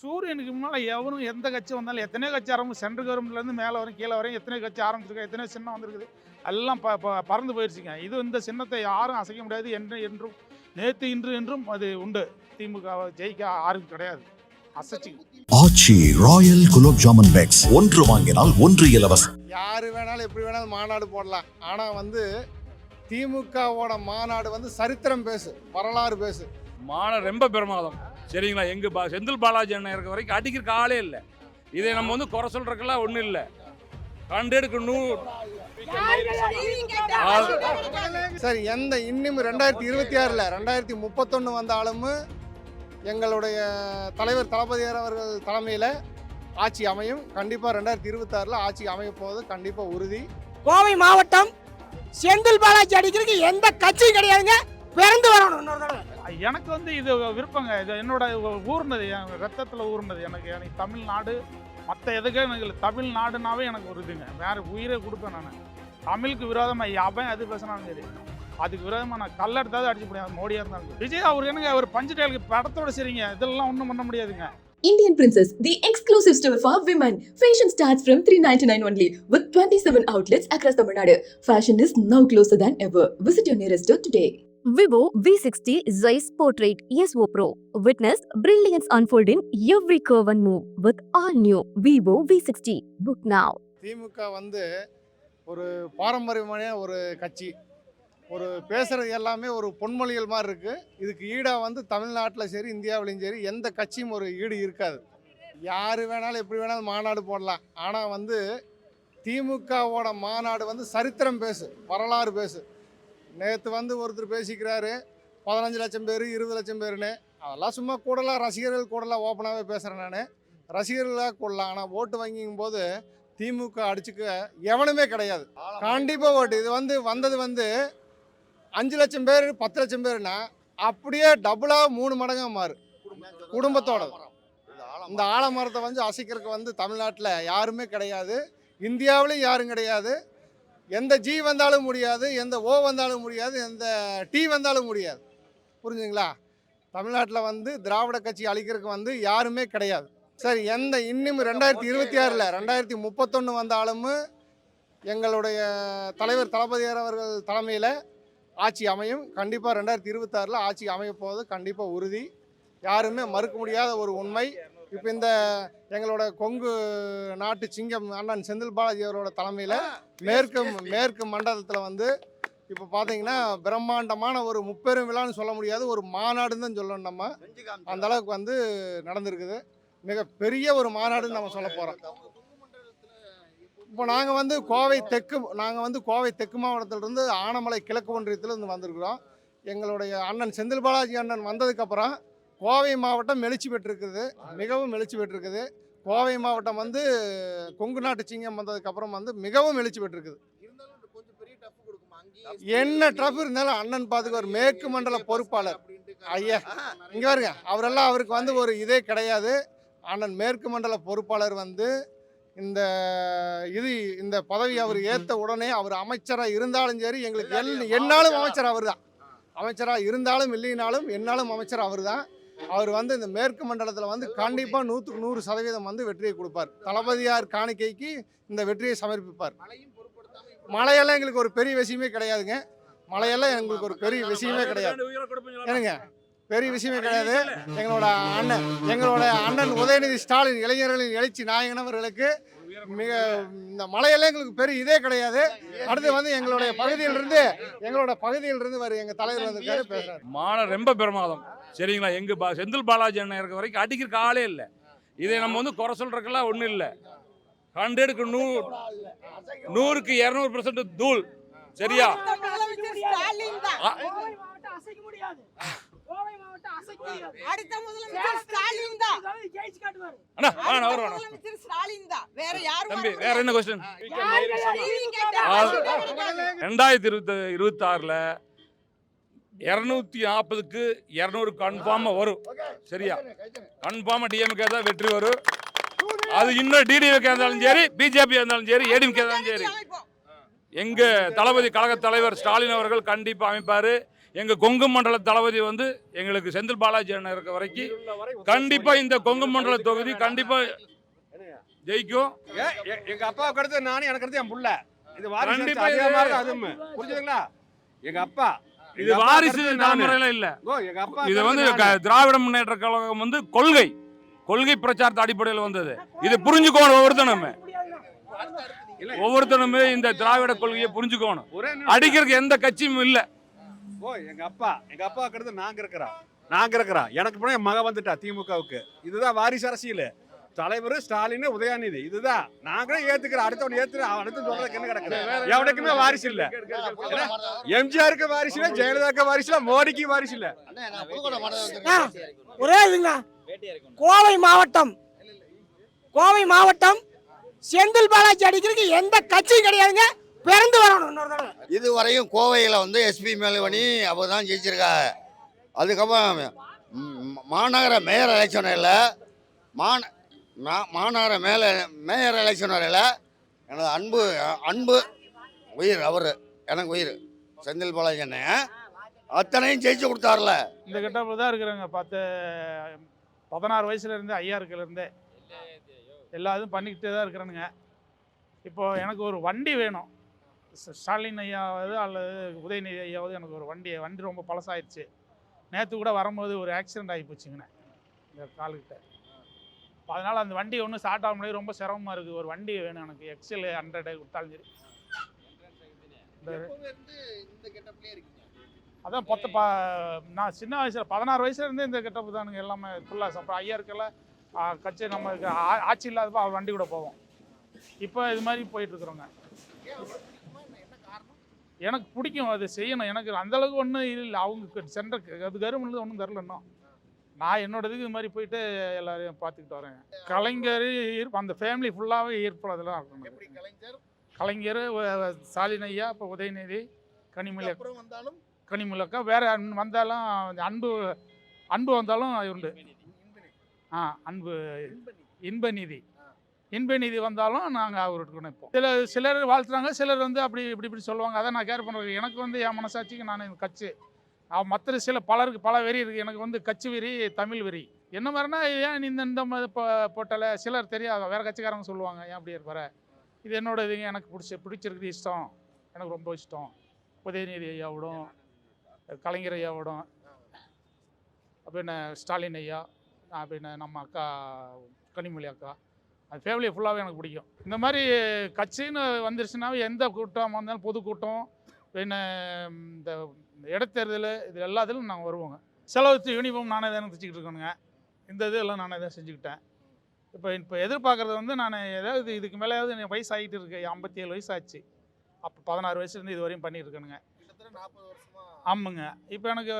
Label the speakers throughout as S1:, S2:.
S1: சூரியனுக்கு முன்னால் எவனும் எந்த கட்சி வந்தாலும் எத்தனையோ கட்சி ஆரம்பிச்சு சென்ட்ரல் கவர்மெண்ட்லேருந்து மேலே வரும் கீழே வரும் எத்தனையோ கட்சி ஆரம்பிச்சிருக்கு எத்தனையோ சின்னம் வந்திருக்குது. எல்லாம் ப பறந்து போயிடுச்சுங்க இது இந்த சின்னத்தை யாரும் அசைக்க முடியாது என்று என்றும் நேற்று இன்று என்றும் அது உண்டு. திமுக ஜெயிக்க யாரும் கிடையாது. அசைச்சு
S2: ஆச்சி ராயல் குலோப் ஜாமுன் பேக்ஸ். ஒன்று வாங்கினால் ஒன்று இலவசம்.
S3: யார் வேணாலும் எப்படி வேணாலும் மாநாடு போடலாம். ஆனால் வந்து திமுகவோட மாநாடு வந்து சரித்திரம் பேசு வரலாறு பேசு.
S4: மானம் ரொம்ப பிரமாதம். சரிங்களா? எங்க பா செந்தில் பாலாஜி அண்ணன் இருக்க வரைக்கும் அடிக்கிறக்கு ஆளே இல்லை. இதை நம்ம வந்து குறை சொல்றதுக்கெல்லாம் ஒன்றும் இல்லை. கண்டெடுக்கு நூ
S3: சரி எந்த இன்னும் ரெண்டாயிரத்தி இருபத்தி ஆறில் ரெண்டாயிரத்தி முப்பத்தொன்று வந்தாலும் எங்களுடைய தலைவர் தளபதியார் அவர்கள் தலைமையில் ஆட்சி அமையும். கண்டிப்பாக ரெண்டாயிரத்தி இருபத்தாறில் ஆட்சி அமைய போவது கண்டிப்பாக உறுதி.
S5: கோவை மாவட்டம் செந்தில் பாலாஜி அடிக்கிறதுக்கு எந்த கட்சியும் கிடையாதுங்க. பிறந்து வரணும் இன்னொரு தடவை.
S1: எனக்கு வந்து இது விருப்பங்க. இது என்னோட ஊர்னது என் ரத்தத்தில் ஊர்னது எனக்கு எனக்கு தமிழ்நாடு மற்ற எதுக்கு? எனக்கு தமிழ்நாடுனாவே எனக்கு ஒரு இதுங்க. உயிரை கொடுப்பேன் நான். தமிழுக்கு விரோதமாக அவன் எது பேசினாலும் சரி. அதுக்கு விரோதமாக நான் கல்லெடுத்தாவது அடிச்சு முடியாது மோடியாக இருந்தாலும் விஜய் அவர் என்னங்க? அவர் பஞ்சு படத்தோட சரிங்க. இதெல்லாம் ஒன்றும் பண்ண முடியாதுங்க.
S6: Indian Princess, the exclusive store for women. Fashion starts from 399 only with 27 outlets across Tamil Nadu. Fashion is now closer than ever. Visit your nearest store today.
S7: Vivo V60 Zeiss Portrait ESO Pro. Witness brilliance unfold in every curve and move with all new Vivo V60. Book now.
S3: திமுக வந்து ஒரு பாரம்பரியமான ஒரு கட்சி ஒரு பேசுகிறது எல்லாமே ஒரு பொன்மொழிகள் மாதிரி இருக்குது இதுக்கு ஈடாக வந்து தமிழ்நாட்டில் சரி இந்தியாவிலையும் சரி எந்த கட்சியும் ஒரு ஈடு இருக்காது யார் வேணாலும் எப்படி வேணாலும் மாநாடு போடலாம் ஆனால் வந்து திமுகவோட மாநாடு வந்து சரித்திரம் பேசு வரலாறு பேசு நேற்று வந்து ஒருத்தர் பேசிக்கிறாரு பதினஞ்சு லட்சம் பேர் இருபது லட்சம் பேருன்னு. அதெல்லாம் சும்மா கூடலாம் ரசிகர்கள் கூடலாம் ஓப்பனாகவே பேசுகிறேன் நான். ரசிகர்களாக கூடலாம் ஆனால் ஓட்டு வாங்கிக்கும் போது திமுக அடிச்சுக்க எவனுமே கிடையாது. கண்டிப்பாக ஓட்டு. இது வந்து வந்தது வந்து அஞ்சு லட்சம் பேர் பத்து லட்சம் பேர்னா அப்படியே டபுளாக மூணு மடங்காக மாறு. குடும்பத்தோட இந்த ஆலமரத்தை வந்து அசைக்கிறதுக்கு வந்து தமிழ்நாட்டில் யாருமே கிடையாது. இந்தியாவிலையும் யாரும் கிடையாது. எந்த ஜி வந்தாலும் முடியாது எந்த ஓ வந்தாலும் முடியாது எந்த டி வந்தாலும் முடியாது. புரிஞ்சுங்களா தமிழ்நாட்டில் வந்து திராவிட கட்சி அழிக்கிறதுக்கு வந்து யாருமே கிடையாது. சரி எந்த இன்னும் ரெண்டாயிரத்தி இருபத்தி ஆறில் ரெண்டாயிரத்தி முப்பத்தொன்று வந்தாலும் எங்களுடைய தலைவர் தளபதியார் அவர்கள் தலைமையில் ஆட்சி அமையும். கண்டிப்பாக ரெண்டாயிரத்தி இருபத்தாறில் ஆட்சி அமைய போவது கண்டிப்பாக உறுதி. யாருமே மறுக்க முடியாத ஒரு உண்மை. இப்போ இந்த எங்களோட கொங்கு நாட்டு சிங்கம் அண்ணன் செந்தில் பாலாஜி அவரோட தலைமையில் மேற்கு மேற்கு மண்டலத்தில் வந்து இப்போ பார்த்தீங்கன்னா பிரம்மாண்டமான ஒரு முப்பெரும் விழான்னு சொல்ல முடியாது ஒரு மாநாடுன்னு தான் சொல்லணும் நம்ம. அந்த அளவுக்கு வந்து நடந்திருக்குது. மிக பெரிய ஒரு மாநாடுன்னு நம்ம சொல்ல போகிறோம் இப்போ நாங்கள் வந்து கோவை தெற்கு நாங்கள் வந்து கோவை தெற்கு மாவட்டத்திலிருந்து ஆனமலை கிழக்கு ஒன்றியத்திலிருந்து வந்திருக்கிறோம். எங்களுடைய அண்ணன் செந்தில் பாலாஜி அண்ணன் வந்ததுக்கப்புறம் கோவை மாவட்டம் எழுச்சி பெற்றிருக்குது. மிகவும் எழுச்சி பெற்றிருக்குது. கோவை மாவட்டம் வந்து கொங்கு நாட்டு சிங்கம் வந்ததுக்கப்புறம் வந்து மிகவும் எழுச்சி பெற்றிருக்குது. என்ன டஃப் இருந்தாலும் அண்ணன் பாத்துக்கு மேற்கு மண்டல பொறுப்பாளர். ஐயா இங்க பாருங்க. அவரெல்லாம் அவருக்கு வந்து ஒரு இதே கிடையாது. அண்ணன் மேற்கு மண்டல பொறுப்பாளர் வந்து இந்த இது இந்த பதவி அவர் ஏத்த உடனே அவர் அமைச்சராக இருந்தாலும் சரி எங்களுக்கு எல் என்னாலும் அமைச்சர். அவர் தான் அமைச்சராக இருந்தாலும் இல்லைனாலும் என்னாலும் அமைச்சர் அவர் தான் அவர் வந்து இந்த மேற்கு மண்டலத்தில் வந்து கண்டிப்பாக நூற்றுக்கு நூறு சதவீதம் வந்து வெற்றியை கொடுப்பார். தளபதியார் காணிக்கைக்கு இந்த வெற்றியை சமர்ப்பிப்பார். மழையெல்லாம் எங்களுக்கு ஒரு பெரிய விஷயமே கிடையாதுங்க. மழையெல்லாம் எங்களுக்கு ஒரு பெரிய விஷயமே கிடையாது. ஏனுங்க பெரிய விஷயமே கிடையாது. எங்களோட அண்ணன் எங்களோட அண்ணன் உதயநிதி ஸ்டாலின் இளைஞர்களின் எழுச்சி நாயகன் அவர்களுக்கு மிக இந்த மலையெல்லாம் எங்களுக்கு பெரிய இதே கிடையாது. அடுத்து வந்து எங்களுடைய பகுதியிலிருந்து எங்களோட பகுதியிலிருந்து வர எங்க தலைவர் வந்திருக்காரு பேசுறாரு.
S4: மானம் ரொம்ப பிரமாதம். சரிங்களா? எங்க பா செந்தில் பாலாஜி அண்ணன் இருக்க வரைக்கும் அடிக்கிறக்கு ஆளே இல்லை. இதை நம்ம வந்து குறை சொல்றதுக்கெல்லாம் ஒன்றும் இல்லை. கண்டெடுக்கு நூ நூறுக்கு இரநூறு பெர்சன்ட் தூள். சரியா. ரெண்டாயிரத்தி இருபத்தி இருபத்தாறில் இரநூத்தி நாற்பதுக்கு இரநூறு கன்ஃபார்மாக வரும். சரியா? கன்ஃபார்மாக டிஎம்கே தான் வெற்றி வரும். அது இன்னும் டிடிஎம்கே இருந்தாலும் சரி பிஜேபி இருந்தாலும் சரி ஏடிஎம்கே இருந்தாலும் சரி.
S8: அமைப்போம்.
S4: எங்க தளபதி கழக தலைவர் ஸ்டாலின் அவர்கள் கண்டிப்பாக அமைப்பார். எங்கள் கொங்கு மண்டல தளபதி வந்து எங்களுக்கு செந்தில் பாலாஜி அண்ணன் இருக்க வரைக்கும் கண்டிப்பாக இந்த கொங்கு மண்டல தொகுதி கண்டிப்பாக ஜெயிக்கும்.
S9: எங்க அப்பாவுக்கு அடுத்து நானும் எனக்கு என் புள்ள. இது வாரிசு
S4: கண்டிப்பா
S9: அதே
S4: இது-
S9: மாதிரி தான் அதுவும்? புரிஞ்சுதுங்களா? எங்க அப்பா
S4: இது வாரிசு. தலைமுறையில இல்லை.
S9: அப்பா
S4: இது வந்து திராவிட முன்னேற்ற கழகம் வந்து கொள்கை. கொள்கை பிரச்சாரத்து அடிப்படையில் வந்தது. இது புரிஞ்சுக்கோணும் ஒவ்வொருத்தனுமே. ஒவ்வொருத்தனுமே இந்த திராவிட கொள்கையை புரிஞ்சுக்கோணும். அடிக்கிறதுக்கு எந்த கட்சியும் இல்லை.
S9: ஓ எங்க அப்பா எங்க அடுத்து நாங்க இருக்கிறோம். நாங்க இருக்கிறோம். எனக்கு என் மக வந்துட்டா திமுகவுக்கு. இதுதான் வாரிசு அரசியல். தலைவர் ஸ்டாலின் உதயாநிதி. இதுதான். நாங்களே ஏத்துக்கிறோம் அடுத்தவன் ஏத்துற அடுத்து சொல்றதுக்கு என்ன கிடக்குது. எவனுக்குமே வாரிசு இல்ல. எம்ஜிஆருக்கு வாரிசு இல்ல ஜெயலலிதாக்கு வாரிசு இல்ல மோடிக்கு வாரிசு இல்ல.
S5: ஒரே இதுங்க. கோவை மாவட்டம். கோவை மாவட்டம் செந்தில் பாலாஜி அடிக்கிறதுக்கு எந்த கட்சியும் கிடையாதுங்க. பிறந்து வரணும் இன்னொரு தடவை.
S10: இதுவரையும் கோவையில் வந்து எஸ்பி மேல்வணி அப்போ தான் ஜெயிச்சிருக்காங்க. அதுக்கப்புறம் மாநகர மேயர் எலெக்ஷன் இல்லை. மான நான் மாநகர மேலே மேயர் எலெக்ஷன் வரையில் எனது அன்பு அன்பு உயிர் அவர் எனக்கு உயிர் செந்தில் பாலாஜி அண்ணன் அத்தனையும் ஜெயிச்சு கொடுத்தாருல.
S1: இந்த கெட்டப்பில் தான் இருக்கிறாங்க. பத்து பதினாறு வயசுலேருந்தே ஐயாருக்குலேருந்தே. ஐயா எல்லா இதுவும் பண்ணிக்கிட்டே தான் இருக்கிறானுங்க. இப்போது எனக்கு ஒரு வண்டி வேணும். ஸ்டாலின் ஐயாவது அல்லது உதயநிதி ஐயாவது எனக்கு ஒரு வண்டி வண்டி ரொம்ப பழசாயிடுச்சு. நேற்று கூட வரும்போது ஒரு ஆக்சிடென்ட் ஆகி போச்சுங்கண்ணே. இந்த காலுக்கிட்ட. அதனால் அந்த வண்டி ஒன்றும் ஸ்டார்ட் ஆக முடியாது ரொம்ப சிரமமாக இருக்குது. ஒரு வண்டி வேணும் எனக்கு. எக்ஸல் ஹண்ட்ரடு விட்டாலும் சரி. அதான் பத்து பா நான் சின்ன வயசில் பதினாறு வயசுல இருந்தே இந்த கெட்டப்பு தானுங்க எல்லாமே ஃபுல்லாக அப்புறம் ஐயா இருக்கல கட்சி நம்ம இருக்கு, ஆ- ஆட்சி இல்லாதப்போ அவர் வண்டி கூட போவோம். இப்போ இது மாதிரி போயிட்டு இருக்கிறோங்க. எனக்கு பிடிக்கும். அது செய்யணும். எனக்கு அந்த அளவுக்கு ஒன்றும் இல்லை. அவங்க சென்ற அது கருமன்னு ஒன்றும் தரல இன்னும். நான் என்னோட இது மாதிரி போயிட்டு எல்லாரையும் பார்த்துக்கிட்டு வரேன். கலைஞர் ஈர்ப்பு அந்த ஃபேமிலி ஃபுல்லாகவே ஈர்ப்பு அதெல்லாம் இருக்கணும் கலைஞர்? ஸ்டாலின் ஐயா இப்போ உதயநிதி கனிமொழி கனிமொழிக்கா வேற வந்தாலும் அன்பு அன்பு வந்தாலும் உண்டு. ஆ அன்பு இன்ப நிதி இன்ப நிதி வந்தாலும் நாங்கள் அவருக்கு நினைப்போம் சில சிலர் வாழ்த்துறாங்க சிலர் வந்து அப்படி இப்படி இப்படி சொல்லுவாங்க. அதை நான் கேர் பண்ணுறது எனக்கு வந்து என் மனசாட்சிக்கு நான் கட்சி. மற்ற சில பலருக்கு பல வெறி இருக்குது எனக்கு வந்து கட்சி வெறி தமிழ் வெறி. என்ன மாதிரினா ஏன் இந்த இந்த மாதிரி சிலர் தெரியாது வேறு கட்சிக்காரங்க சொல்லுவாங்க ஏன் அப்படி இருப்பார இது என்னோட இதுங்க எனக்கு பிடிச்ச பிடிச்சிருக்கு இஷ்டம். எனக்கு ரொம்ப இஷ்டம். உதயநிதி ஐயாவோடும் கலைஞர் ஐயாவோடும் அப்படின்னு ஸ்டாலின் ஐயா பின்ன நம்ம அக்கா கனிமொழி அக்கா. அது ஃபேமிலி ஃபுல்லாகவே எனக்கு பிடிக்கும். இந்த மாதிரி கட்சின்னு வந்துருச்சுனாவே எந்த கூட்டம் வந்தாலும் பொதுக்கூட்டம் பின்ன இந்த இடைத்தேர்தல் இது எல்லாத்துலையும் நாங்கள் வருவோங்க. செலவு யூனிஃபார்ம் நானே தானே தைச்சிக்கிட்டு இருக்கேனுங்க இந்த இது எல்லாம் நானே தான் செஞ்சுக்கிட்டேன். இப்போ இப்போ எதிர்பார்க்குறது வந்து நான் ஏதாவது இதுக்கு மேலேயாவது எனக்கு வயசு ஆகிட்டு இருக்கு. ஐம்பத்தி ஏழு வயசு ஆச்சு அப்போ பதினாறு வயசுலேருந்து இது வரையும் பண்ணிட்டு இருக்கேனுங்க ஆமாங்க. இப்போ எனக்கு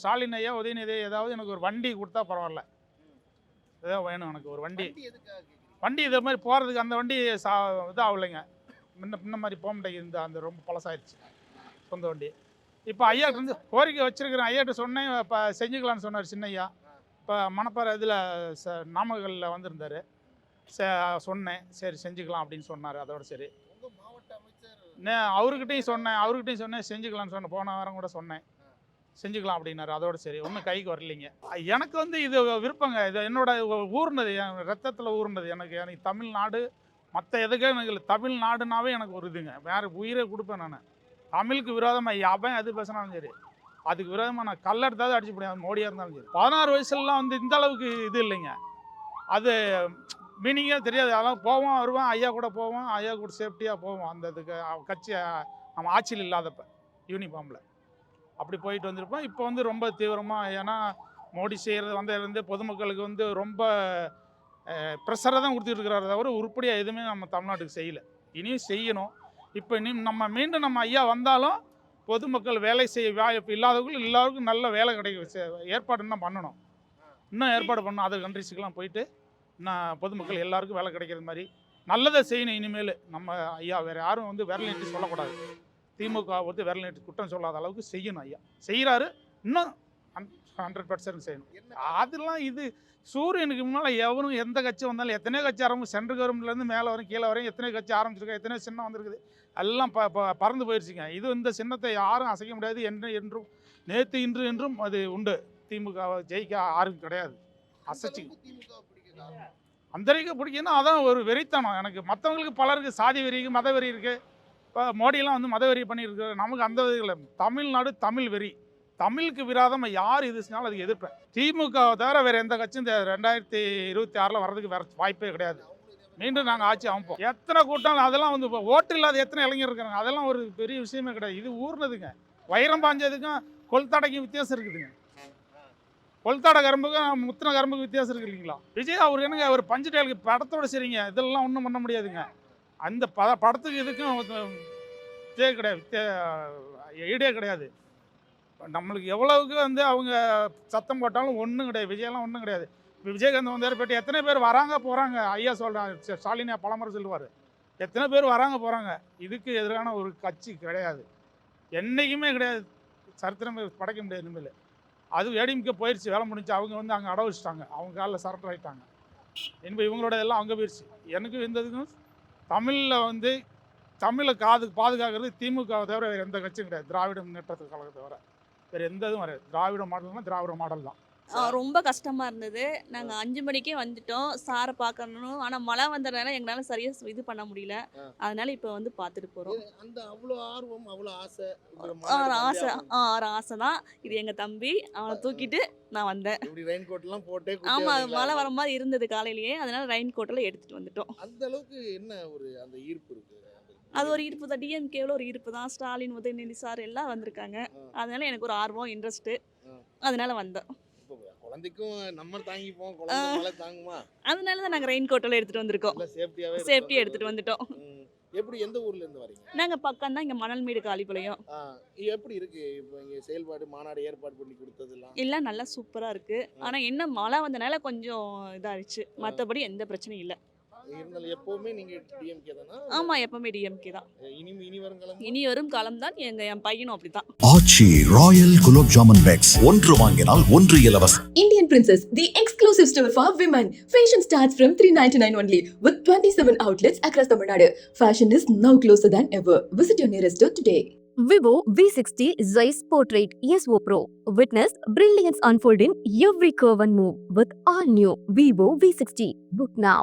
S1: ஸ்டாலின் ஐயா உதயநிதி ஏதாவது எனக்கு ஒரு வண்டி கொடுத்தா பரவாயில்ல. இதான் வேணும் எனக்கு ஒரு வண்டி. வண்டி இதே மாதிரி போகிறதுக்கு அந்த வண்டி சா இதாகலைங்க முன்ன முன்ன மாதிரி போக மாட்டேங்குது. இந்த அந்த ரொம்ப பழசாயிருச்சு சொந்த வண்டி. இப்போ ஐயா வந்து கோரிக்கை வச்சிருக்கிறேன். ஐயாட்ட சொன்னேன். இப்போ செஞ்சுக்கலான்னு சொன்னார் சின்னையா. இப்போ மணப்பாறை இதில் ச நாமக்கல்லில் வந்திருந்தார். ச சொன்னேன். சரி செஞ்சுக்கலாம் அப்படின்னு சொன்னார். அதோட சரி. அவர்கிட்டையும் சொன்னேன். அவர்கிட்டையும் சொன்னேன். செஞ்சுக்கலாம்னு சொன்னேன். போன வாரம் கூட சொன்னேன். செஞ்சுக்கலாம் அப்படின்னாரு. அதோட சரி. ஒன்றும் கைக்கு வரலைங்க. எனக்கு வந்து இது விருப்பங்க. இது என்னோட ஊர்னது. என் ரத்தத்தில் ஊர்னது. எனக்கு எனக்கு தமிழ்நாடு மற்ற எதுக்கே எனக்கு இல்லை. தமிழ்நாடுனாவே எனக்கு ஒரு இதுங்க. வேறு உயிரே கொடுப்பேன் நான். தமிழுக்கு விரோதமாக எவன் எது பேசினாலும் சரி அதுக்கு விரோதமாக நான் கல்லெடுத்தாவது அடிச்சு முடியாது மோடியாக இருந்தாலும் சரி. பதினாறு வயசுலலாம் வந்து இந்த அளவுக்கு இது இல்லைங்க. அது மீனிங்கே தெரியாது. அதெல்லாம் போவோம் வருவோம் ஐயா கூட போவோம் ஐயா கூட சேஃப்டியாக போவோம். அந்த இதுக்கு கட்சி நம்ம ஆட்சியில் இல்லாதப்ப யூனிஃபார்மில் அப்படி போயிட்டு வந்திருப்போம். இப்போ வந்து ரொம்ப தீவிரமாக ஏன்னா மோடி செய்கிறது வந்ததுலேருந்து பொதுமக்களுக்கு வந்து ரொம்ப ப்ரெஷரை தான் கொடுத்துட்டு இருக்கிறாரு தவிர உருப்படியாக எதுவுமே நம்ம தமிழ்நாட்டுக்கு செய்யலை. இனியும் செய்யணும். இப்போ இனி நம்ம மீண்டும் நம்ம ஐயா வந்தாலும் பொதுமக்கள் வேலை செய்ய வாய்ப்பு இல்லாதவர்கள் எல்லாருக்கும் நல்ல வேலை கிடைக்க ஏற்பாடு இன்னும் பண்ணணும். இன்னும் ஏற்பாடு பண்ணணும். அதர் கண்ட்ரிஸுக்கெல்லாம் போயிட்டு நான் பொதுமக்கள் எல்லாருக்கும் வேலை கிடைக்கிற மாதிரி நல்லதை செய்யணும் இனிமேல். நம்ம ஐயா வேறு யாரும் வந்து விரல் நீட்டு சொல்லக்கூடாது. திமுக வந்து விரல் நீட்டு குற்றம் சொல்லாத அளவுக்கு செய்யணும் ஐயா. செய்கிறாரு இன்னும் ஹண்ட்ரட் பர்சன்ட் செய்யணும். அதெல்லாம் இது சூரியனுக்கு முன்னால் எவரும் எந்த கட்சி வந்தாலும் எத்தனையோ கட்சி ஆரம்பிச்சு சென்ட்ரல் கவர்மெண்ட்லேருந்து மேலே வரும் கீழே வரையும் எத்தனையோ கட்சி ஆரம்பிச்சிருக்கா எத்தனையோ சின்னம் வந்திருக்குது. எல்லாம் ப பறந்து போயிடுச்சுங்க இது இந்த சின்னத்தை யாரும் அசைக்க முடியாது. என்று என்றும் நேற்று இன்று என்றும் அது உண்டு. திமுக ஜெயிக்க யாரும் கிடையாது. அசைச்சு. அந்தரிக்க பிடிக்குன்னா அதான் ஒரு வெறித்தனம். எனக்கு மற்றவங்களுக்கு பலருக்கு சாதி வெறி இருக்கு, மத வெறி இருக்குது இப்போ மோடியெல்லாம் வந்து மத வெறி பண்ணியிருக்கு நமக்கு அந்த இல்லை. தமிழ்நாடு தமிழ் வெறி. தமிழுக்கு விரோதமாக யார் இது செஞ்சாலும் அதுக்கு எதிர்ப்பேன். திமுகவை தவிர வேறு எந்த கட்சியும் இந்த ரெண்டாயிரத்தி இருபத்தி ஆறில் வர்றதுக்கு வேறு வாய்ப்பே கிடையாது. மீண்டும் நாங்கள் ஆட்சி அமைப்போம். எத்தனை கூட்டம் அதெல்லாம் வந்து இப்போ ஓட்டு இல்லாத எத்தனை இளைஞர் இருக்கிறாங்க? அதெல்லாம் ஒரு பெரிய விஷயமே கிடையாது. இது ஊர்னதுங்க. வைரம் பாஞ்சதுக்கும் கொல்தடைக்கும் வித்தியாசம் இருக்குதுங்க. கொல்தாட கரும்புக்கும் முத்தின கரும்புக்கு வித்தியாசம் இருக்கு இல்லைங்களா? விஜய் அவர் என்னங்க அவர் பஞ்சு டேலுக்கு படத்தோட சரிங்க. இதெல்லாம் ஒன்றும் பண்ண முடியாதுங்க. அந்த பட படத்துக்கு இதுக்கும் இதே கிடையாது. ஐடியா கிடையாது. நம்மளுக்கு எவ்வளவுக்கு வந்து அவங்க சத்தம் போட்டாலும் ஒன்றும் கிடையாது. விஜயெல்லாம் ஒன்றும் கிடையாது. விஜயகாந்த் வந்தார் போயிட்டு எத்தனை பேர் வராங்க போகிறாங்க ஐயா சொல்கிறாங்க ஸ்டாலினா பலமுறை சொல்லுவார். எத்தனை பேர் வராங்க போகிறாங்க இதுக்கு எதிரான ஒரு கட்சி கிடையாது. என்றைக்குமே கிடையாது. சரித்திரம் படைக்க முடியாது இனிமேல். அது ஏடிஎம்கே போயிடுச்சு வேலை முடிஞ்சு அவங்க வந்து அங்கே அட வச்சுட்டாங்க. அவங்க காலில் சரண்டர் ஆகிட்டாங்க இனிமேல் இவங்களோட எல்லாம் அங்கே போயிடுச்சு எனக்கு எந்த இதுக்கும் தமிழில் வந்து தமிழை காது பாதுகாக்கிறது திமுகவை தவிர வேறு எந்த கட்சியும் கிடையாது. திராவிட முன்னேற்றத்துக்கு கழகத்தை தவிர. வேறு எந்த இதுவும் வராது திராவிட மாடல்னா திராவிட மாடல் தான்.
S11: ரொம்ப கஷ்டமா இருந்தது. நாங்க அஞ்சு மணிக்கே வந்துட்டோம். சாரை பார்க்கணும் ஆனா மழை வந்ததுனால எங்களால சரியா இது பண்ண முடியல. அதனால இப்ப வந்து பார்த்துட்டு போறோம்.
S12: அந்த அவ்வளோ ஆர்வம் அவ்வளோ ஆசை
S11: ஆசை ஆ ஒரு ஆசை. தான் இது எங்க தம்பி. அவனை தூக்கிட்டு நான் வந்தேன்.
S12: ரெயின் கோட் எல்லாம் போட்டே குட்டியா
S11: ஆமா
S12: வந்தீங்களா?
S11: மழை வர மாதிரி இருந்தது காலையிலேயே. அதனால ரெயின் கோட்டில் எடுத்துட்டு வந்துட்டோம்.
S12: அந்த அளவுக்கு என்ன ஒரு அந்த ஈர்ப்பு இருக்கு?
S11: அது ஒரு ஈர்ப்பு தான். டிஎம்கேவில் ஒரு ஈர்ப்பு தான். ஸ்டாலின் உதயநிதி சார் எல்லாம் வந்திருக்காங்க. அதனால எனக்கு ஒரு ஆர்வம் இன்ட்ரெஸ்ட்
S12: ஆ.
S11: அதனால
S12: இப்போ குழந்தைக்கும் நம்ம தாங்கிப்போம் குழந்தை தாங்குமா?
S11: அதனால தான் நாங்கள் ரெயின் கோட்டில் எடுத்துட்டு வந்திருக்கோம்.
S12: எல்லாம் சேஃப்டியாவே
S11: சேஃப்டி எடுத்துட்டு வந்துட்டோம்.
S12: எப்படி எந்த ஊர்ல இருந்து வரீங்க?
S11: நாங்கள் பக்கம் தான் இங்கே மணல்மேடு காலிப்பாளையம்
S12: எப்படி இருக்கு? இப்போ இங்க செயல்பாடு மாநாடு ஏற்பாடு பண்ணி கொடுத்ததெல்லாம்?
S11: எல்லாம் நல்லா சூப்பராக இருக்கு. ஆனால் என்ன மழை வந்தனால கொஞ்சம் இதாகிடுச்சு மற்றபடி எந்த பிரச்சனையும் இல்லை.
S12: இருந்தாலும் எப்பவுமே நீங்க டிஎம்கே தானா
S11: ஆமாம் எப்பவுமே டிஎம்கே தான்
S12: இனி இனி வருங்காலம்
S11: இனி வரும் காலம் தான் எங்க என் பையனும் அப்படிதான்
S2: ஆச்சி ராயல் குலோப் ஜாமன் பேக்ஸ் ஒன்று வாங்கினால் ஒன்று இலவசம்
S6: Indian Princess, the exclusive store for women. Fashion starts from 399 only with 27 outlets across Tamil Nadu. Fashion is now closer than ever. Visit your nearest store today.
S7: Vivo V60 Zeiss Portrait ESO Pro. Witness brilliance unfold in every curve and move with all new Vivo V60. Book now.